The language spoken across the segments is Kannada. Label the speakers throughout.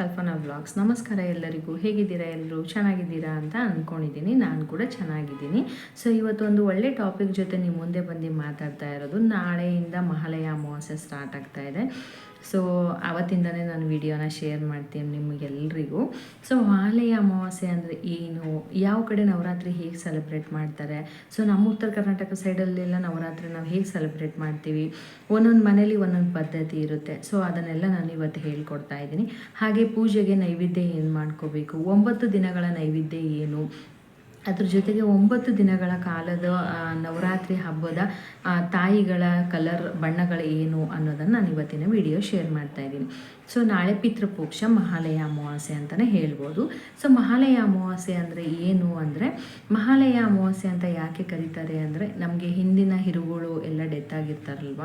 Speaker 1: ಕಲ್ಪನಾ ವ್ಲಾಗ್ಸ್. ನಮಸ್ಕಾರ ಎಲ್ಲರಿಗೂ. ಹೇಗಿದ್ದೀರಾ ಎಲ್ಲರೂ? ಚೆನ್ನಾಗಿದ್ದೀರಾ ಅಂತ ಅಂದ್ಕೊಂಡಿದ್ದೀನಿ ನಾನು ಕೂಡ ಚೆನ್ನಾಗಿದ್ದೀನಿ. ಸೊ ಇವತ್ತೊಂದು ಒಳ್ಳೆ ಟಾಪಿಕ್ ಜೊತೆ ನಿಮ್ಮ ಮುಂದೆ ಬಂದು ಮಾತಾಡ್ತಾ ಇರೋದು ನಾಳೆಯಿಂದ ಮಹಾಲಯ ಅಮಾವಾಸ್ಯೆ ಸ್ಟಾರ್ಟ್ ಆಗ್ತಾ ಇದೆ. ಸೊ ಆವತ್ತಿಂದನೇ ನಾನು ವಿಡಿಯೋನ ಶೇರ್ ಮಾಡ್ತೀನಿ ನಿಮಗೆಲ್ರಿಗೂ. ಸೊ ಆಲೆಯ ಅಮಾವಾಸ್ಯೆ ಅಂದರೆ ಏನು? ಯಾವ ಕಡೆ ನವರಾತ್ರಿ ಹೇಗೆ ಸೆಲೆಬ್ರೇಟ್ ಮಾಡ್ತಾರೆ? ಸೊ ನಮ್ಮ ಉತ್ತರ ಕರ್ನಾಟಕ ಸೈಡಲ್ಲೆಲ್ಲ ನವರಾತ್ರಿ ನಾವು ಹೇಗೆ ಸೆಲೆಬ್ರೇಟ್ ಮಾಡ್ತೀವಿ? ಒಂದೊಂದು ಮನೇಲಿ ಒಂದೊಂದು ಪದ್ಧತಿ ಇರುತ್ತೆ. ಸೊ ಅದನ್ನೆಲ್ಲ ನಾನು ಇವತ್ತು ಹೇಳ್ಕೊಡ್ತಾ ಇದ್ದೀನಿ. ಹಾಗೆ ಪೂಜೆಗೆ ನೈವೇದ್ಯ ಏನು ಮಾಡ್ಕೋಬೇಕು? ಒಂಬತ್ತು ದಿನಗಳ ನೈವೇದ್ಯ ಏನು? ಅದ್ರ ಜೊತೆಗೆ ಒಂಬತ್ತು ದಿನಗಳ ಕಾಲದ ನವರಾತ್ರಿ ಹಬ್ಬದ ತಾಯಿಗಳ ಕಲರ್ ಬಣ್ಣಗಳು ಏನು ಅನ್ನೋದನ್ನು ನಾನು ಇವತ್ತಿನ ವಿಡಿಯೋ ಶೇರ್ ಮಾಡ್ತಾ ಇದ್ದೀನಿ. ಸೊ ನಾಳೆ ಪಿತೃಪೋಕ್ಷ ಮಹಾಲಯ ಅಮಾವಾಸ್ಯೆ ಅಂತಲೇ ಹೇಳ್ಬೋದು. ಸೊ ಮಹಾಲಯ ಅಮಾವಾಸ್ಯೆ ಅಂದರೆ ಏನು ಅಂದರೆ, ಮಹಾಲಯ ಅಮಾವಾಸ್ಯೆ ಅಂತ ಯಾಕೆ ಕರೀತಾರೆ ಅಂದರೆ, ನಮಗೆ ಹಿಂದಿನ ಹಿರುಗಳು ಎಲ್ಲ ಡೆತ್ ಆಗಿರ್ತಾರಲ್ವ?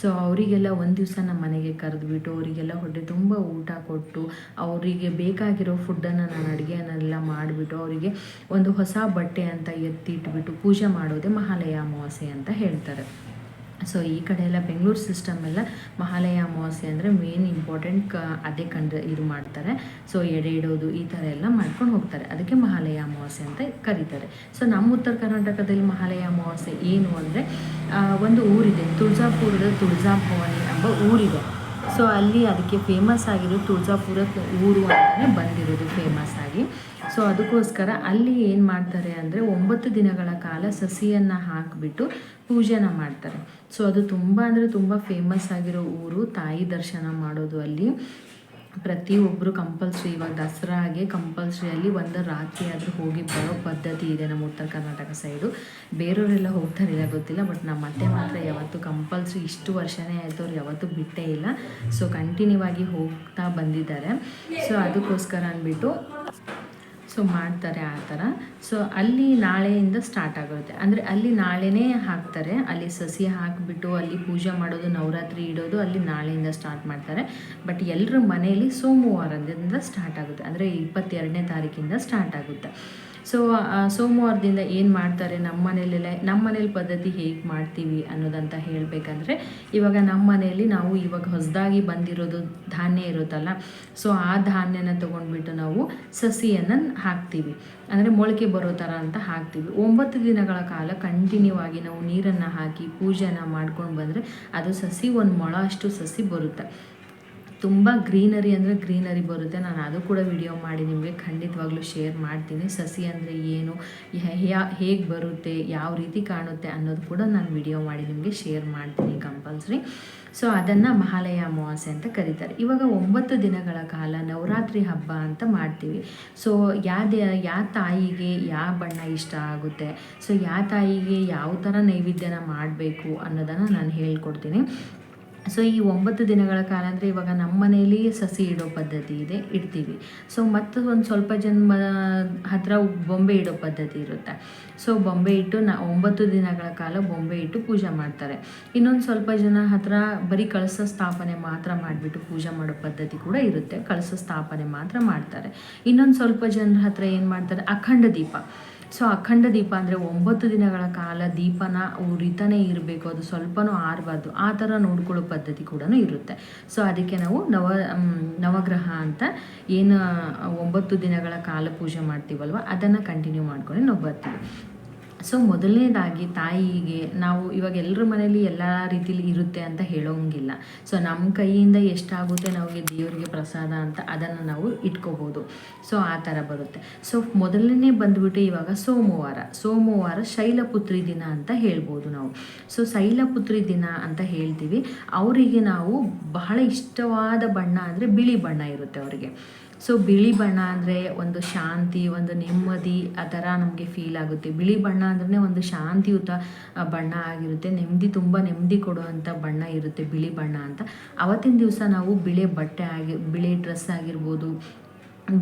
Speaker 1: ಸೊ ಅವರಿಗೆಲ್ಲ ಒಂದು ದಿವಸ ನಮ್ಮ ಮನೆಗೆ ಕರೆದುಬಿಟ್ಟು, ಅವರಿಗೆಲ್ಲ ಹೊಟ್ಟೆ ತುಂಬ ಊಟ ಕೊಟ್ಟು, ಅವರಿಗೆ ಬೇಕಾಗಿರೋ ಫುಡ್ಡನ್ನು ನಾನು ಅಡುಗೆಯನ್ನೆಲ್ಲ ಮಾಡಿಬಿಟ್ಟು, ಅವರಿಗೆ ಒಂದು ಹೊಸ ಬಟ್ಟೆ ಅಂತ ಎತ್ತಿಟ್ಬಿಟ್ಟು ಪೂಜೆ ಮಾಡೋದೇ ಮಹಾಲಯ ಅಮಾವಾಸ್ಯೆ ಅಂತ ಹೇಳ್ತಾರೆ. ಸೊ ಈ ಕಡೆ ಎಲ್ಲ ಬೆಂಗಳೂರು ಸಿಸ್ಟಮ್ ಎಲ್ಲ ಮಹಾಲಯ ಅಮಾವಾಸ್ಯೆ ಅಂದರೆ ಮೇನ್ ಇಂಪಾರ್ಟೆಂಟ್ ಕ, ಅದೇ ಕಂಡು ಇದು ಮಾಡ್ತಾರೆ. ಸೊ ಎಡೆ ಇಡೋದು ಈ ಥರ ಎಲ್ಲ ಮಾಡ್ಕೊಂಡು ಹೋಗ್ತಾರೆ. ಅದಕ್ಕೆ ಮಹಾಲಯ ಅಮಾವಾಸ್ಯೆ ಅಂತ ಕರೀತಾರೆ. ಸೊ ನಮ್ಮ ಉತ್ತರ ಕರ್ನಾಟಕದಲ್ಲಿ ಮಹಾಲಯ ಅಮಾವಾಸ್ಯೆ ಏನು ಅಂದರೆ ಒಂದು ಊರಿದೆ. ತುಳಜಾಪುರದ ತುಳಜಾ ಭವಾನಿ ಎಂಬ ಊರಿದೆ. ಸೊ ಅಲ್ಲಿ ಅದಕ್ಕೆ ಫೇಮಸ್ ಆಗಿರೋ ತುಳಜಾಪುರ ಊರು ಅಂತಲೇ ಬಂದಿರೋದು ಫೇಮಸ್ ಆಗಿ. ಸೊ ಅದಕ್ಕೋಸ್ಕರ ಅಲ್ಲಿ ಏನು ಮಾಡ್ತಾರೆ ಅಂದರೆ ಒಂಬತ್ತು ದಿನಗಳ ಕಾಲ ಸಸಿಯನ್ನು ಹಾಕಿಬಿಟ್ಟು ಪೂಜೆನ ಮಾಡ್ತಾರೆ. ಸೊ ಅದು ತುಂಬ ಅಂದರೆ ತುಂಬ ಫೇಮಸ್ ಆಗಿರೋ ಊರು. ತಾಯಿ ದರ್ಶನ ಮಾಡೋದು ಅಲ್ಲಿ. ಪ್ರತಿಯೊಬ್ಬರು ಕಂಪಲ್ಸ್ರಿ, ಇವಾಗ ದಸರಾಗೆ ಕಂಪಲ್ಸರಿಯಲ್ಲಿ ಒಂದು ರಾತ್ರಿ ಆದರೂ ಹೋಗಿ ಬರೋ ಪದ್ಧತಿ ಇದೆ ನಮ್ಮ ಉತ್ತರ ಕರ್ನಾಟಕ ಸೈಡು. ಬೇರೆಯವರೆಲ್ಲ ಹೋಗ್ತಾರಿಲ್ಲ ಗೊತ್ತಿಲ್ಲ, ಬಟ್ ನಮ್ಮ ಮತ್ತೆ ಮಾತ್ರ ಯಾವತ್ತು ಕಂಪಲ್ಸ್ರಿ ಇಷ್ಟು ವರ್ಷನೇ ಆಯಿತು, ಅವ್ರು ಯಾವತ್ತೂ ಬಿಟ್ಟೇ ಇಲ್ಲ. ಸೊ ಕಂಟಿನ್ಯೂ ಆಗಿ ಹೋಗ್ತಾ ಬಂದಿದ್ದಾರೆ. ಸೊ ಅದಕ್ಕೋಸ್ಕರ ಅಂದ್ಬಿಟ್ಟು ಸೊ ಮಾಡ್ತಾರೆ ಆ ಥರ. ಸೊ ಅಲ್ಲಿ ನಾಳೆಯಿಂದ ಸ್ಟಾರ್ಟ್ ಆಗುತ್ತೆ. ಅಂದರೆ ಅಲ್ಲಿ ನಾಳೆನೇ ಹಾಕ್ತಾರೆ. ಅಲ್ಲಿ ಸಸಿ ಹಾಕಿಬಿಟ್ಟು ಅಲ್ಲಿ ಪೂಜೆ ಮಾಡೋದು, ನವರಾತ್ರಿ ಇಡೋದು ಅಲ್ಲಿ ನಾಳೆಯಿಂದ ಸ್ಟಾರ್ಟ್ ಮಾಡ್ತಾರೆ. ಬಟ್ ಎಲ್ಲರ ಮನೆಯಲ್ಲಿ ಸೋಮವಾರದಿಂದ ಸ್ಟಾರ್ಟ್ ಆಗುತ್ತೆ. ಅಂದರೆ ಇಪ್ಪತ್ತೆರಡನೇ ತಾರೀಕಿಂದ ಸ್ಟಾರ್ಟ್ ಆಗುತ್ತೆ. ಸೊ ಸೋಮವಾರದಿಂದ ಏನು ಮಾಡ್ತಾರೆ ನಮ್ಮ ಮನೇಲೆಲ್ಲ ನಮ್ಮ ಮನೇಲಿ ಪದ್ಧತಿ ಹೇಗೆ ಮಾಡ್ತೀವಿ ಅನ್ನೋದಂತ ಹೇಳಬೇಕಂದ್ರೆ, ಇವಾಗ ನಮ್ಮ ಮನೆಯಲ್ಲಿ ನಾವು ಇವಾಗ ಹೊಸದಾಗಿ ಬಂದಿರೋದು ಧಾನ್ಯ ಇರುತ್ತಲ್ಲ, ಸೊ ಆ ಧಾನ್ಯನ ತೊಗೊಂಡ್ಬಿಟ್ಟು ನಾವು ಸಸಿಯನ್ನು ಹಾಕ್ತೀವಿ. ಅಂದರೆ ಮೊಳಕೆ ಬರೋ ಥರ ಅಂತ ಹಾಕ್ತೀವಿ. ಒಂಬತ್ತು ದಿನಗಳ ಕಾಲ ಕಂಟಿನ್ಯೂ ಆಗಿ ನಾವು ನೀರನ್ನು ಹಾಕಿ ಪೂಜೆನ ಮಾಡ್ಕೊಂಡು ಬಂದರೆ ಅದು ಸಸಿ ಒಂದು ಮೊಳ ಅಷ್ಟು ಸಸಿ ಬರುತ್ತೆ. ತುಂಬ ಗ್ರೀನರಿ ಅಂದರೆ ಗ್ರೀನರಿ ಬರುತ್ತೆ. ನಾನು ಅದು ಕೂಡ ವಿಡಿಯೋ ಮಾಡಿ ನಿಮಗೆ ಖಂಡಿತವಾಗ್ಲೂ ಶೇರ್ ಮಾಡ್ತೀನಿ. ಸಸಿ ಅಂದರೆ ಏನು ಹೇಗೆ ಬರುತ್ತೆ, ಯಾವ ರೀತಿ ಕಾಣುತ್ತೆ ಅನ್ನೋದು ಕೂಡ ನಾನು ವಿಡಿಯೋ ಮಾಡಿ ನಿಮಗೆ ಶೇರ್ ಮಾಡ್ತೀನಿ ಕಂಪಲ್ಸರಿ ಸೊ ಅದನ್ನು ಮಹಾಲಯ ಅಮಾವಾಸ್ಯೆ ಅಂತ ಕರೀತಾರೆ. ಇವಾಗ ಒಂಬತ್ತು ದಿನಗಳ ಕಾಲ ನವರಾತ್ರಿ ಹಬ್ಬ ಅಂತ ಮಾಡ್ತೀವಿ. ಸೊ ಯಾವ ಯಾವ ತಾಯಿಗೆ ಯಾವ ಬಣ್ಣ ಇಷ್ಟ ಆಗುತ್ತೆ? ಸೊ ಯಾವ ತಾಯಿಗೆ ಯಾವ ಥರ ನೈವೇದ್ಯನ ಮಾಡಬೇಕು ಅನ್ನೋದನ್ನು ನಾನು ಹೇಳ್ಕೊಡ್ತೀನಿ. ಸೊ ಈ ಒಂಬತ್ತು ದಿನಗಳ ಕಾಲ ಅಂದರೆ ಇವಾಗ ನಮ್ಮ ಮನೆಯಲ್ಲಿ ಸಸಿ ಇಡೋ ಪದ್ಧತಿ ಇದೆ, ಇಡ್ತೀವಿ. ಸೊ ಮತ್ತು ಒಂದು ಸ್ವಲ್ಪ ಜನ ಹತ್ರ ಬೊಂಬೆ ಇಡೋ ಪದ್ಧತಿ ಇರುತ್ತೆ. ಸೊ ಬೊಂಬೆ ಇಟ್ಟು ನ, ಒಂಬತ್ತು ದಿನಗಳ ಕಾಲ ಬೊಂಬೆ ಇಟ್ಟು ಪೂಜೆ ಮಾಡ್ತಾರೆ. ಇನ್ನೊಂದು ಸ್ವಲ್ಪ ಜನ ಹತ್ರ ಬರೀ ಕಳಸ ಸ್ಥಾಪನೆ ಮಾತ್ರ ಮಾಡಿಬಿಟ್ಟು ಪೂಜೆ ಮಾಡೋ ಪದ್ಧತಿ ಕೂಡ ಇರುತ್ತೆ. ಕಳಸ ಸ್ಥಾಪನೆ ಮಾತ್ರ ಮಾಡ್ತಾರೆ. ಇನ್ನೊಂದು ಸ್ವಲ್ಪ ಜನರ ಹತ್ರ ಏನು ಮಾಡ್ತಾರೆ? ಅಖಂಡ ದೀಪ. ಸೊ ಅಖಂಡ ದೀಪ ಅಂದರೆ ಒಂಬತ್ತು ದಿನಗಳ ಕಾಲ ದೀಪನ ಉರಿತಾನೆ ಇರಬೇಕು. ಅದು ಸ್ವಲ್ಪನೂ ಆರಬಾರ್ದು. ಆ ಥರ ನೋಡ್ಕೊಳ್ಳೋ ಪದ್ಧತಿ ಕೂಡ ಇರುತ್ತೆ. ಸೊ ಅದಕ್ಕೆ ನಾವು ನವ ನವಗ್ರಹ ಅಂತ ಏನು ಒಂಬತ್ತು ದಿನಗಳ ಕಾಲ ಪೂಜೆ ಮಾಡ್ತೀವಲ್ವ, ಅದನ್ನು ಕಂಟಿನ್ಯೂ ಮಾಡ್ಕೊಂಡು ನಾವು ಬರ್ತೀವಿ. ಸೊ ಮೊದಲನೇದಾಗಿ ತಾಯಿಗೆ ನಾವು ಇವಾಗ ಎಲ್ಲರ ಮನೇಲಿ ಎಲ್ಲ ರೀತಿಲಿ ಇರುತ್ತೆ ಅಂತ ಹೇಳೋಂಗಿಲ್ಲ. ಸೊ ನಮ್ಮ ಕೈಯಿಂದ ಎಷ್ಟಾಗುತ್ತೆ ನಮಗೆ ದೇವರಿಗೆ ಪ್ರಸಾದ ಅಂತ ಅದನ್ನು ನಾವು ಇಟ್ಕೋಬೋದು. ಸೊ ಆ ಥರ ಬರುತ್ತೆ. ಸೊ ಮೊದಲನೇ ಬಂದುಬಿಟ್ಟು ಇವಾಗ ಸೋಮವಾರ. ಸೋಮವಾರ ಶೈಲಪುತ್ರಿ ದಿನ ಅಂತ ಹೇಳ್ಬೋದು ನಾವು. ಸೊ ಶೈಲಪುತ್ರಿ ದಿನ ಅಂತ ಹೇಳ್ತೀವಿ. ಅವರಿಗೆ ನಾವು ಬಹಳ ಇಷ್ಟವಾದ ಬಣ್ಣ ಅಂದರೆ ಬಿಳಿ ಬಣ್ಣ ಇರುತ್ತೆ ಅವರಿಗೆ. ಸೊ ಬಿಳಿ ಬಣ್ಣ ಅಂದರೆ ಒಂದು ಶಾಂತಿ, ಒಂದು ನೆಮ್ಮದಿ, ಆ ಥರ ನಮಗೆ ಫೀಲ್ ಆಗುತ್ತೆ. ಬಿಳಿ ಬಣ್ಣ ಅಂದ್ರೆ ಒಂದು ಶಾಂತಿಯುತ ಬಣ್ಣ ಆಗಿರುತ್ತೆ. ನೆಮ್ಮದಿ ತುಂಬ ನೆಮ್ಮದಿ ಕೊಡುವಂಥ ಬಣ್ಣ ಇರುತ್ತೆ ಬಿಳಿ ಬಣ್ಣ ಅಂತ. ಅವತ್ತಿನ ದಿವಸ ನಾವು ಬಿಳಿ ಬಟ್ಟೆ ಆಗಿ, ಬಿಳಿ ಡ್ರೆಸ್ ಆಗಿರ್ಬೋದು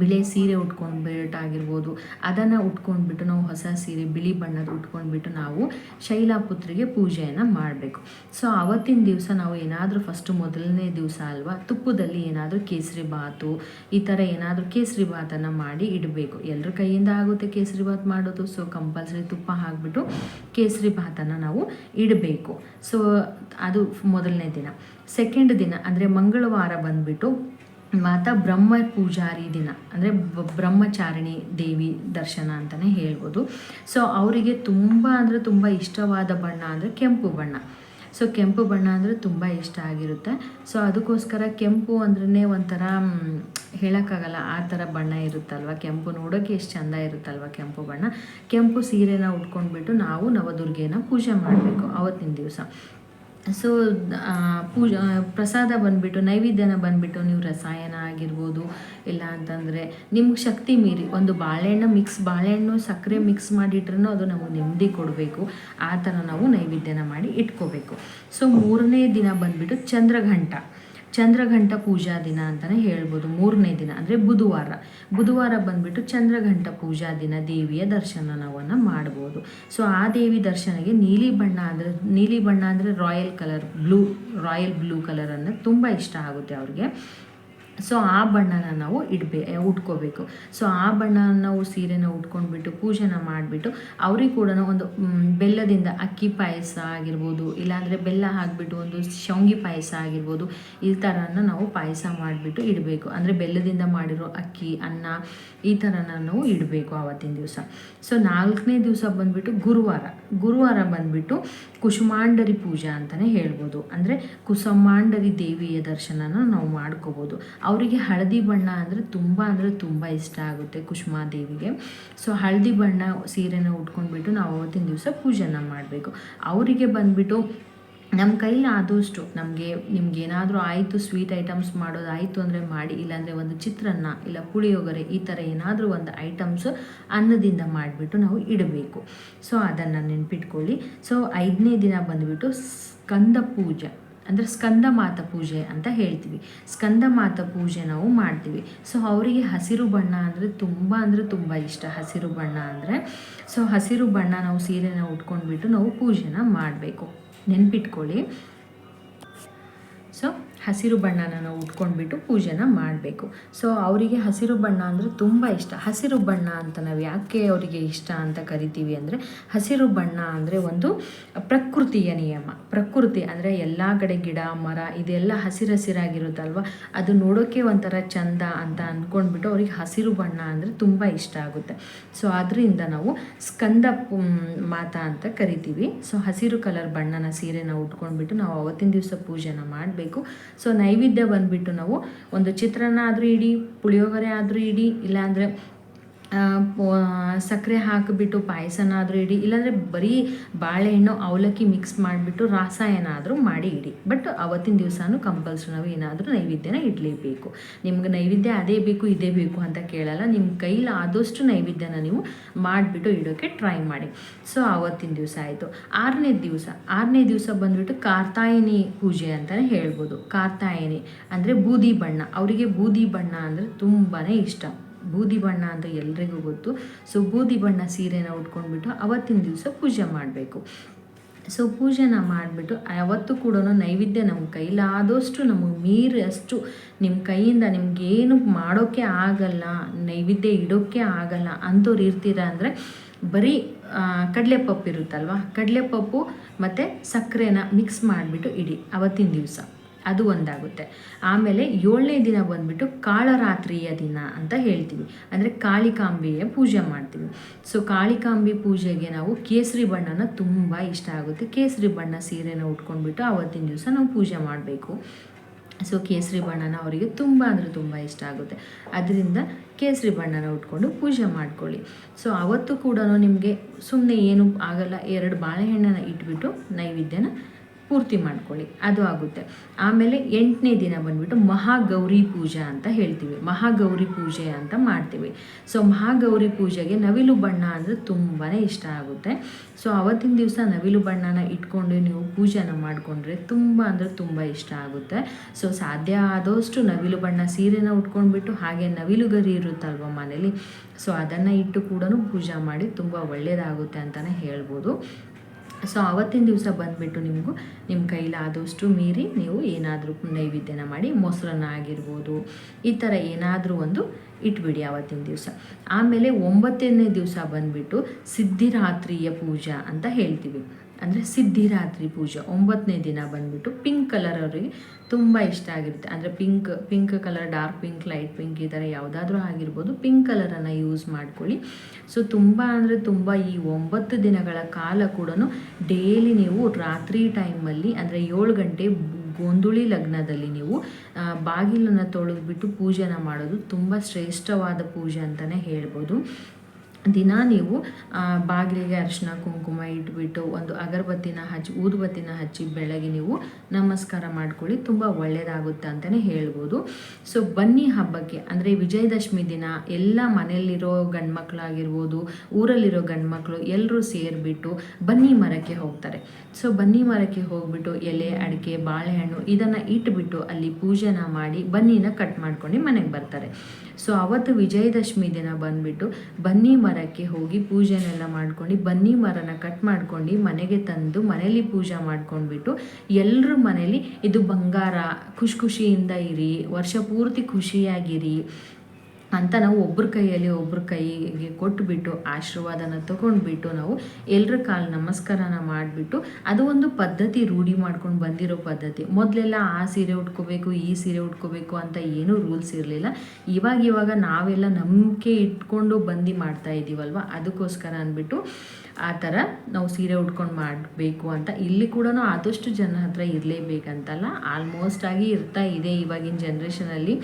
Speaker 1: ಬಿಳಿ ಸೀರೆ ಉಟ್ಕೊಂಡ್ಬಿಟ್ಟು ಆಗಿರ್ಬೋದು ಅದನ್ನು ಉಟ್ಕೊಂಡ್ಬಿಟ್ಟು ನಾವು ಹೊಸ ಸೀರೆ, ಬಿಳಿ ಬಣ್ಣದ ಉಟ್ಕೊಂಡ್ಬಿಟ್ಟು ನಾವು ಶೈಲಾಪುತ್ರಿಗೆ ಪೂಜೆಯನ್ನು ಮಾಡಬೇಕು. ಸೊ ಆವತ್ತಿನ ದಿವಸ ನಾವು ಏನಾದರೂ ಫಸ್ಟು ಮೊದಲನೇ ದಿವಸ ಅಲ್ವಾ, ತುಪ್ಪದಲ್ಲಿ ಏನಾದರೂ ಕೇಸರಿ ಬಾತು ಈ ಥರ ಏನಾದರೂ ಕೇಸರಿ ಬಾತನ್ನು ಮಾಡಿ ಇಡಬೇಕು. ಎಲ್ಲರ ಕೈಯಿಂದ ಆಗುತ್ತೆ ಕೇಸರಿ ಬಾತ್ ಮಾಡೋದು. ಸೊ ಕಂಪಲ್ಸರಿ ತುಪ್ಪ ಹಾಕಿಬಿಟ್ಟು ಕೇಸರಿ ಬಾತನ್ನು ನಾವು ಇಡಬೇಕು. ಸೊ ಅದು ಮೊದಲನೇ ದಿನ. ಸೆಕೆಂಡ್ ದಿನ ಅಂದರೆ ಮಂಗಳವಾರ ಬಂದುಬಿಟ್ಟು ಮಾತಾ ಬ್ರಹ್ಮ ಪೂಜಾರಿ ದಿನ, ಅಂದರೆ ಬ್ರಹ್ಮಚಾರಿಣಿ ದೇವಿ ದರ್ಶನ ಅಂತಲೇ ಹೇಳ್ಬೋದು. ಸೊ ಅವರಿಗೆ ತುಂಬ ಅಂದರೆ ತುಂಬ ಇಷ್ಟವಾದ ಬಣ್ಣ ಅಂದರೆ ಕೆಂಪು ಬಣ್ಣ. ಸೊ ಕೆಂಪು ಬಣ್ಣ ಅಂದರೆ ತುಂಬ ಇಷ್ಟ ಆಗಿರುತ್ತೆ. ಸೊ ಅದಕ್ಕೋಸ್ಕರ ಕೆಂಪು ಅಂದ್ರೆ ಒಂಥರ ಹೇಳೋಕ್ಕಾಗಲ್ಲ, ಆ ಥರ ಬಣ್ಣ ಇರುತ್ತಲ್ವ? ಕೆಂಪು ನೋಡೋಕ್ಕೆ ಎಷ್ಟು ಚೆಂದ ಇರುತ್ತಲ್ವ ಕೆಂಪು ಬಣ್ಣ? ಕೆಂಪು ಸೀರೆನ ಉಟ್ಕೊಂಡ್ಬಿಟ್ಟು ನಾವು ನವದುರ್ಗೆನ ಪೂಜೆ ಮಾಡಬೇಕು ಅವತ್ತಿನ ದಿವಸ. ಸೊ ಪೂಜಾ ಪ್ರಸಾದ ಬಂದುಬಿಟ್ಟು, ನೈವೇದ್ಯನ ಬಂದುಬಿಟ್ಟು ನೀವು ರಸಾಯನ ಆಗಿರ್ಬೋದು, ಇಲ್ಲ ಅಂತಂದರೆ ನಿಮ್ಗೆ ಶಕ್ತಿ ಮೀರಿ, ಒಂದು ಬಾಳೆಹಣ್ಣು ಮಿಕ್ಸ್ ಬಾಳೆಹಣ್ಣು ಸಕ್ಕರೆ ಮಿಕ್ಸ್ ಮಾಡಿಟ್ರೂ ಅದು ನಮಗೆ ನೆಮ್ಮದಿ ಕೊಡಬೇಕು. ಆ ಥರ ನಾವು ನೈವೇದ್ಯನ ಮಾಡಿ ಇಟ್ಕೋಬೇಕು. ಸೊ ಮೂರನೇ ದಿನ ಬಂದುಬಿಟ್ಟು ಚಂದ್ರಘಂಟ. ಚಂದ್ರಘಂಟ ಪೂಜಾ ದಿನ ಅಂತಲೇ ಹೇಳ್ಬೋದು, ಮೂರನೇ ದಿನ, ಅಂದರೆ ಬುಧವಾರ. ಬುಧವಾರ ಬಂದುಬಿಟ್ಟು ಚಂದ್ರಘಂಟ ಪೂಜಾ ದಿನ, ದೇವಿಯ ದರ್ಶನ ನಾವನ್ನು ಮಾಡ್ಬೋದು. ಸೊ ಆ ದೇವಿ ದರ್ಶನಗೆ ನೀಲಿ ಬಣ್ಣ ಅಂದರೆ, ನೀಲಿ ಬಣ್ಣ ಅಂದರೆ royal colour blue royal blue colour ಅಂದರೆ ತುಂಬ ಇಷ್ಟ ಆಗುತ್ತೆ ಅವ್ರಿಗೆ. ಸೊ ಆ ಬಣ್ಣನ ನಾವು ಇಡ್ಬೇ ಉಟ್ಕೋಬೇಕು. ಸೊ ಆ ಬಣ್ಣನ ನಾವು ಸೀರೆನ ಉಟ್ಕೊಂಡ್ಬಿಟ್ಟು ಪೂಜೆನ ಮಾಡಿಬಿಟ್ಟು ಅವ್ರಿಗೆ ಕೂಡ ಒಂದು ಬೆಲ್ಲದಿಂದ ಅಕ್ಕಿ ಪಾಯಸ ಆಗಿರ್ಬೋದು, ಇಲ್ಲಾಂದರೆ ಬೆಲ್ಲ ಹಾಕಿಬಿಟ್ಟು ಒಂದು ಶೌಂಗಿ ಪಾಯಸ ಆಗಿರ್ಬೋದು, ಈ ಥರನ ನಾವು ಪಾಯಸ ಮಾಡಿಬಿಟ್ಟು ಇಡಬೇಕು. ಅಂದರೆ ಬೆಲ್ಲದಿಂದ ಮಾಡಿರೋ ಅಕ್ಕಿ, ಅನ್ನ ಈ ಥರನ ನಾವು ಇಡಬೇಕು ಆವತ್ತಿನ ದಿವಸ. ಸೊ ನಾಲ್ಕನೇ ದಿವಸ ಬಂದುಬಿಟ್ಟು ಗುರುವಾರ. ಗುರುವಾರ ಬಂದುಬಿಟ್ಟು ಕುಸುಮಾಂಡರಿ ಪೂಜಾ ಅಂತಲೇ ಹೇಳ್ಬೋದು. ಅಂದರೆ ಕುಸುಮಾಂಡರಿ ದೇವಿಯ ದರ್ಶನನ ನಾವು ಮಾಡ್ಕೋಬೋದು. ಅವರಿಗೆ ಹಳದಿ ಬಣ್ಣ ಅಂದರೆ ತುಂಬ ಅಂದರೆ ತುಂಬ ಇಷ್ಟ ಆಗುತ್ತೆ ಕುಸುಮಾ ದೇವಿಗೆ. ಸೊ ಹಳದಿ ಬಣ್ಣ ಸೀರೆನ ಉಟ್ಕೊಂಡ್ಬಿಟ್ಟು ನಾವು ಅವತ್ತಿನ ದಿವಸ ಪೂಜೆನ ಮಾಡಬೇಕು. ಅವರಿಗೆ ಬಂದುಬಿಟ್ಟು ನಮ್ಮ ಕೈಲಿ ಆದಷ್ಟು ನಮಗೆ ನಿಮ್ಗೆ ಏನಾದರೂ ಆಯಿತು ಸ್ವೀಟ್ ಐಟಮ್ಸ್ ಮಾಡೋದು ಆಯಿತು ಅಂದರೆ ಮಾಡಿ, ಇಲ್ಲಾಂದರೆ ಒಂದು ಚಿತ್ರಾನ್ನ ಇಲ್ಲ ಪುಳಿಯೋಗರೆ ಈ ಥರ ಏನಾದರೂ ಒಂದು ಐಟಮ್ಸ್ ಅನ್ನದಿಂದ ಮಾಡಿಬಿಟ್ಟು ನಾವು ಇಡಬೇಕು. ಸೊ ಅದನ್ನು ನೆನ್ಪಿಟ್ಕೊಳ್ಳಿ. ಸೊ ಐದನೇ ದಿನ ಬಂದುಬಿಟ್ಟು ಸ್ಕಂದ ಪೂಜೆ, ಅಂದರೆ ಸ್ಕಂದ ಮಾತ ಪೂಜೆ ಅಂತ ಹೇಳ್ತೀವಿ. ಸ್ಕಂದ ಮಾತ ಪೂಜೆ ನಾವು ಮಾಡ್ತೀವಿ. ಸೊ ಅವರಿಗೆ ಹಸಿರು ಬಣ್ಣ ಅಂದರೆ ತುಂಬ ಅಂದರೆ ತುಂಬ ಇಷ್ಟ. ಹಸಿರು ಬಣ್ಣ ಅಂದರೆ ಸೊ ಹಸಿರು ಬಣ್ಣ ನಾವು ಸೀರೆನ ಉಟ್ಕೊಂಡ್ಬಿಟ್ಟು ನಾವು ಪೂಜೆನ ಮಾಡಬೇಕು. ನೆನ್ಪಿಟ್ಕೊಳ್ಳಿ. ಹಸಿರು ಬಣ್ಣನ ನಾವು ಉಟ್ಕೊಂಡ್ಬಿಟ್ಟು ಪೂಜೆನ ಮಾಡಬೇಕು. ಸೊ ಅವರಿಗೆ ಹಸಿರು ಬಣ್ಣ ಅಂದರೆ ತುಂಬ ಇಷ್ಟ. ಹಸಿರು ಬಣ್ಣ ಅಂತ ನಾವು ಯಾಕೆ ಅವರಿಗೆ ಇಷ್ಟ ಅಂತ ಕರಿತೀವಿ ಅಂದರೆ, ಹಸಿರು ಬಣ್ಣ ಅಂದರೆ ಒಂದು ಪ್ರಕೃತಿಯ ನಿಯಮ. ಪ್ರಕೃತಿ ಅಂದರೆ ಎಲ್ಲ ಕಡೆ ಗಿಡ, ಮರ, ಇದೆಲ್ಲ ಹಸಿರಸಿರಾಗಿರುತ್ತಲ್ವ? ಅದು ನೋಡೋಕ್ಕೆ ಒಂಥರ ಚಂದ ಅಂತ ಅಂದ್ಕೊಂಡ್ಬಿಟ್ಟು ಅವ್ರಿಗೆ ಹಸಿರು ಬಣ್ಣ ಅಂದರೆ ತುಂಬ ಇಷ್ಟ ಆಗುತ್ತೆ. ಸೊ ಅದರಿಂದ ನಾವು ಸ್ಕಂದ ಮಾತ ಅಂತ ಕರಿತೀವಿ. ಸೊ ಹಸಿರು ಕಲರ್ ಬಣ್ಣನ ಸೀರೆನ ಉಟ್ಕೊಂಡ್ಬಿಟ್ಟು ನಾವು ಅವತ್ತಿನ ದಿವಸ ಪೂಜೆನ ಮಾಡಬೇಕು. ಸೊ ನೈವೇದ್ಯ ಬಂದುಬಿಟ್ಟು ನಾವು ಒಂದು ಚಿತ್ರಾನ್ನ ಆದರೂ ಇಡಿ ಪುಳಿಯೋಗರೆ ಆದರೂ ಇಡಿ ಇಲ್ಲಾಂದರೆ ಸಕ್ಕರೆ ಹಾಕಿಬಿಟ್ಟು ಪಾಯಸನಾದರೂ ಇಡಿ, ಇಲ್ಲಾಂದರೆ ಬರೀ ಬಾಳೆಹಣ್ಣು ಅವಲಕ್ಕಿ ಮಿಕ್ಸ್ ಮಾಡಿಬಿಟ್ಟು ರಾಸಾಯನ ಆದರೂ ಮಾಡಿ ಇಡಿ. ಬಟ್ ಅವತ್ತಿನ ದಿವಸನೂ ಕಂಪಲ್ಸರಿ ನಾವು ಏನಾದರೂ ನೈವೇದ್ಯನ ಇಡಲೇಬೇಕು. ನಿಮ್ಗೆ ನೈವೇದ್ಯ ಅದೇ ಬೇಕು, ಇದೇ ಬೇಕು ಅಂತ ಕೇಳಲ್ಲ. ನಿಮ್ಮ ಕೈಲಿ ಆದಷ್ಟು ನೈವೇದ್ಯನ ನೀವು ಮಾಡಿಬಿಟ್ಟು ಇಡೋಕ್ಕೆ ಟ್ರೈ ಮಾಡಿ. ಸೊ ಆವತ್ತಿನ ದಿವಸ ಆಯಿತು. ಆರನೇ ದಿವಸ ಆರನೇ ದಿವಸ ಬಂದುಬಿಟ್ಟು ಕಾರ್ತಾಯಿನಿ ಪೂಜೆ ಅಂತಲೇ ಹೇಳ್ಬೋದು. ಕಾರ್ತಾಯಿನಿ ಅಂದರೆ ಬೂದಿ ಬಣ್ಣ. ಅವರಿಗೆ ಬೂದಿ ಬಣ್ಣ ಅಂದರೆ ತುಂಬಾ ಇಷ್ಟ. ಬೂದಿ ಬಣ್ಣ ಅಂತ ಎಲ್ರಿಗೂ ಗೊತ್ತು. ಸೊ ಬೂದಿ ಬಣ್ಣ ಸೀರೆನ ಉಟ್ಕೊಂಡ್ಬಿಟ್ಟು ಅವತ್ತಿನ ದಿವಸ ಪೂಜೆ ಮಾಡಬೇಕು. ಸೊ ಪೂಜೆನ ಮಾಡಿಬಿಟ್ಟು ಯಾವತ್ತೂ ಕೂಡ ನೈವೇದ್ಯ ನಮ್ಮ ಕೈಲಾದಷ್ಟು ನಮಗೆ ಅಷ್ಟು ನಿಮ್ಮ ಕೈಯಿಂದ ನಿಮಗೇನು ಮಾಡೋಕ್ಕೆ ಆಗಲ್ಲ, ನೈವೇದ್ಯ ಇಡೋಕ್ಕೆ ಆಗಲ್ಲ ಅಂಥವ್ರು ಇರ್ತೀರ ಅಂದರೆ ಬರೀ ಕಡಲೆಪಪ್ಪು ಇರುತ್ತಲ್ವ? ಕಡಲೆಪಪ್ಪು ಮತ್ತು ಸಕ್ಕರೆನ ಮಿಕ್ಸ್ ಮಾಡಿಬಿಟ್ಟು ಇಡಿ ಅವತ್ತಿನ ದಿವಸ. ಅದು ಒಂದಾಗುತ್ತೆ. ಆಮೇಲೆ ಏಳನೇ ದಿನ ಬಂದುಬಿಟ್ಟು ಕಾಳರಾತ್ರಿಯ ದಿನ ಅಂತ ಹೇಳ್ತೀವಿ. ಅಂದರೆ ಕಾಳಿಕಾಂಬೆಯ ಪೂಜೆ ಮಾಡ್ತೀವಿ. ಸೊ ಕಾಳಿಕಾಂಬಿ ಪೂಜೆಗೆ ನಾವು ಕೇಸರಿ ಬಣ್ಣನ ತುಂಬ ಇಷ್ಟ ಆಗುತ್ತೆ. ಕೇಸರಿ ಬಣ್ಣ ಸೀರೆನ ಉಟ್ಕೊಂಡ್ಬಿಟ್ಟು ಆವತ್ತಿನ ದಿವಸ ನಾವು ಪೂಜೆ ಮಾಡಬೇಕು. ಸೊ ಕೇಸರಿ ಬಣ್ಣನ ಅವರಿಗೆ ತುಂಬ ಅಂದರೆ ತುಂಬ ಇಷ್ಟ ಆಗುತ್ತೆ. ಅದರಿಂದ ಕೇಸರಿ ಬಣ್ಣನ ಉಟ್ಕೊಂಡು ಪೂಜೆ ಮಾಡ್ಕೊಳ್ಳಿ. ಸೊ ಅವತ್ತು ಕೂಡ ನಿಮಗೆ ಸುಮ್ಮನೆ ಏನು ಆಗಲ್ಲ. ಎರಡು ಬಾಳೆಹಣ್ಣನ್ನು ಇಟ್ಬಿಟ್ಟು ನೈವೇದ್ಯನ ಪೂರ್ತಿ ಮಾಡ್ಕೊಳ್ಳಿ. ಅದು ಆಗುತ್ತೆ. ಆಮೇಲೆ ಎಂಟನೇ ದಿನ ಬಂದ್ಬಿಟ್ಟು ಮಹಾಗೌರಿ ಪೂಜೆ ಅಂತ ಹೇಳ್ತೀವಿ. ಮಹಾಗೌರಿ ಪೂಜೆ ಅಂತ ಮಾಡ್ತೀವಿ. ಸೊ ಮಹಾಗೌರಿ ಪೂಜೆಗೆ ನವಿಲು ಬಣ್ಣ ಅಂದರೆ ತುಂಬಾ ಇಷ್ಟ ಆಗುತ್ತೆ. ಸೊ ಅವತ್ತಿನ ದಿವಸ ನವಿಲು ಬಣ್ಣನ ಇಟ್ಕೊಂಡು ನೀವು ಪೂಜೆನ ಮಾಡಿಕೊಂಡ್ರೆ ತುಂಬ ಅಂದರೆ ತುಂಬ ಇಷ್ಟ ಆಗುತ್ತೆ. ಸೊ ಸಾಧ್ಯ ಆದಷ್ಟು ನವಿಲು ಬಣ್ಣ ಸೀರೆನ ಉಟ್ಕೊಂಡ್ಬಿಟ್ಟು ಹಾಗೆ ನವಿಲು ಗರಿ ಇರುತ್ತಲ್ವ ಮನೇಲಿ ಸೊ ಅದನ್ನು ಇಟ್ಟು ಕೂಡ ಪೂಜೆ ಮಾಡಿ ತುಂಬ ಒಳ್ಳೆಯದಾಗುತ್ತೆ ಅಂತಲೇ ಹೇಳ್ಬೋದು. ಸೊ ಆವತ್ತಿನ ದಿವಸ ಬಂದುಬಿಟ್ಟು ನಿಮಗೂ ನಿಮ್ಮ ಕೈಲಾದಷ್ಟು ಮೀರಿ ನೀವು ಏನಾದರೂ ನೈವೇದ್ಯನ ಮಾಡಿ ಮೊಸರನ್ನ ಆಗಿರ್ಬೋದು ಈ ಥರ ಏನಾದರೂ ಒಂದು ಇಟ್ಬಿಡಿ ಆವತ್ತಿನ ದಿವಸ. ಆಮೇಲೆ ಒಂಬತ್ತನೇ ದಿವಸ ಬಂದುಬಿಟ್ಟು ಸಿದ್ಧಿರಾತ್ರಿಯ ಪೂಜಾ ಅಂತ ಹೇಳ್ತೀವಿ. ಅಂದರೆ ಸಿದ್ಧಿರಾತ್ರಿ ಪೂಜೆ ಒಂಬತ್ತನೇ ದಿನ ಬಂದ್ಬಿಟ್ಟು ಪಿಂಕ್ ಕಲರ್ ಅವರಿಗೆ ತುಂಬ ಇಷ್ಟ ಆಗಿರುತ್ತೆ. ಅಂದರೆ pink pink colour dark pink light pink ಈ ಥರ ಯಾವುದಾದ್ರೂ ಆಗಿರ್ಬೋದು ಪಿಂಕ್ ಕಲರನ್ನು ಯೂಸ್ ಮಾಡ್ಕೊಳ್ಳಿ. ಸೊ ತುಂಬ ಅಂದರೆ ತುಂಬ ಈ ಒಂಬತ್ತು ದಿನಗಳ ಕಾಲ ಕೂಡ ಡೈಲಿ ನೀವು ರಾತ್ರಿ ಟೈಮಲ್ಲಿ ಅಂದರೆ ಏಳು ಗಂಟೆ ಗೋಂದುಳಿ ಲಗ್ನದಲ್ಲಿ ನೀವು ಬಾಗಿಲನ್ನು ತೊಳೆದ್ಬಿಟ್ಟು ಪೂಜೆನ ಮಾಡೋದು ತುಂಬ ಶ್ರೇಷ್ಠವಾದ ಪೂಜೆ ಅಂತಲೇ ಹೇಳ್ಬೋದು. ದಿನ ನೀವು ಬಾಗಿಲಿಗೆ ಅರಿಶಿನ, ಕುಂಕುಮ ಇಟ್ಬಿಟ್ಟು ಒಂದು ಅಗರಬತ್ತಿನ ಹಚ್ಚಿ, ಊದುಬತ್ತಿನ ಹಚ್ಚಿ ಬೆಳಗ್ಗೆ ನೀವು ನಮಸ್ಕಾರ ಮಾಡ್ಕೊಳ್ಳಿ. ತುಂಬ ಒಳ್ಳೆಯದಾಗುತ್ತೆ ಅಂತಲೇ ಹೇಳ್ಬೋದು. ಸೊ ಬನ್ನಿ ಹಬ್ಬಕ್ಕೆ. ಅಂದರೆ ವಿಜಯದಶಮಿ ದಿನ ಎಲ್ಲ ಮನೆಯಲ್ಲಿರೋ ಗಂಡ್ಮಕ್ಳಾಗಿರ್ಬೋದು, ಊರಲ್ಲಿರೋ ಗಂಡ್ಮಕ್ಳು ಎಲ್ಲರೂ ಸೇರಿಬಿಟ್ಟು ಬನ್ನಿ ಮರಕ್ಕೆ ಹೋಗ್ತಾರೆ. ಸೊ ಬನ್ನಿ ಮರಕ್ಕೆ ಹೋಗ್ಬಿಟ್ಟು ಎಲೆ, ಅಡಿಕೆ, ಬಾಳೆಹಣ್ಣು ಇದನ್ನು ಇಟ್ಬಿಟ್ಟು ಅಲ್ಲಿ ಪೂಜೆನ ಮಾಡಿ ಬನ್ನಿನ ಕಟ್ ಮಾಡ್ಕೊಂಡು ಮನೆಗೆ ಬರ್ತಾರೆ. ಸೊ ಅವತ್ತು ವಿಜಯದಶಮಿ ದಿನ ಬಂದ್ಬಿಟ್ಟು ಬನ್ನಿ ಮರಕ್ಕೆ ಹೋಗಿ ಪೂಜೆನೆಲ್ಲ ಮಾಡ್ಕೊಂಡು, ಬನ್ನಿ ಮರನ ಕಟ್ ಮಾಡ್ಕೊಂಡು ಮನೆಗೆ ತಂದು ಮನೇಲಿ ಪೂಜೆ ಮಾಡ್ಕೊಂಡ್ಬಿಟ್ಟು ಎಲ್ಲರ ಮನೇಲಿ ಇದು ಬಂಗಾರ ಖುಷಿ ಖುಷಿಯಿಂದ ಇರಿ, ವರ್ಷ ಪೂರ್ತಿ ಖುಷಿಯಾಗಿರಿ ಅಂತ ನಾವು ಒಬ್ಬರ ಕೈಯಲ್ಲಿ ಒಬ್ಬರ ಕೈಗೆ ಕೊಟ್ಟುಬಿಟ್ಟು ಆಶೀರ್ವಾದನ ತಗೊಂಡ್ಬಿಟ್ಟು ನಾವು ಎಲ್ಲರ ಕಾಲು ನಮಸ್ಕಾರನ ಮಾಡಿಬಿಟ್ಟು, ಅದು ಒಂದು ಪದ್ಧತಿ ರೂಢಿ ಮಾಡ್ಕೊಂಡು ಬಂದಿರೋ ಪದ್ಧತಿ. ಮೊದಲೆಲ್ಲ ಆ ಸೀರೆ ಉಟ್ಕೋಬೇಕು, ಈ ಸೀರೆ ಉಟ್ಕೋಬೇಕು ಅಂತ ಏನೂ ರೂಲ್ಸ್ ಇರಲಿಲ್ಲ. ಇವಾಗ ಇವಾಗ ನಾವೆಲ್ಲ ನಂಬಿಕೆ ಇಟ್ಕೊಂಡು ಬಂದು ಮಾಡ್ತಾ ಇದ್ದೀವಲ್ವ ಅದಕ್ಕೋಸ್ಕರ ಅಂದ್ಬಿಟ್ಟು ಆ ಥರ ನಾವು ಸೀರೆ ಉಟ್ಕೊಂಡು ಮಾಡಬೇಕು ಅಂತ ಇಲ್ಲಿ ಕೂಡ ಆದಷ್ಟು ಜನ ಹತ್ರ ಇರಲೇಬೇಕಂತಲ್ಲ. ಆಲ್ಮೋಸ್ಟ್ ಆಗಿ ಇರ್ತಾ ಇದೆ ಇವಾಗಿನ ಜನ್ರೇಷನಲ್ಲಿ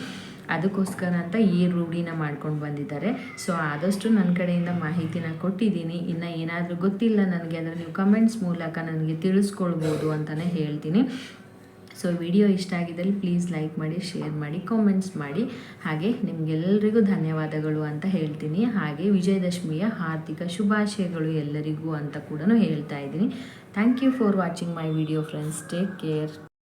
Speaker 1: ಅದಕ್ಕೋಸ್ಕರ ಅಂತ ಈ ರೂಢಿನ ಮಾಡ್ಕೊಂಡು ಬಂದಿದ್ದಾರೆ. ಸೊ ಆದಷ್ಟು ನನ್ನ ಕಡೆಯಿಂದ ಮಾಹಿತಿನ ಕೊಟ್ಟಿದ್ದೀನಿ. ಇನ್ನು ಏನಾದರೂ ಗೊತ್ತಿಲ್ಲ ನನಗೆ ಅಂದರೆ ನೀವು ಕಮೆಂಟ್ಸ್ ಮೂಲಕ ನನಗೆ ತಿಳಿಸ್ಕೊಳ್ಬೋದು ಅಂತಲೇ ಹೇಳ್ತೀನಿ. ಸೊ ವಿಡಿಯೋ ಇಷ್ಟ ಆಗಿದ್ದಲ್ಲಿ ಪ್ಲೀಸ್ ಲೈಕ್ ಮಾಡಿ ಶೇರ್ ಮಾಡಿ ಕಾಮೆಂಟ್ಸ್ ಮಾಡಿ. ಹಾಗೆ ನಿಮಗೆಲ್ಲರಿಗೂ ಧನ್ಯವಾದಗಳು ಅಂತ ಹೇಳ್ತೀನಿ. ಹಾಗೆ ವಿಜಯದಶಮಿಯ ಹಾರ್ದಿಕ ಶುಭಾಶಯಗಳು ಎಲ್ಲರಿಗೂ ಅಂತ ಕೂಡ ಹೇಳ್ತಾ ಇದ್ದೀನಿ. Thank you for watching my video friends take care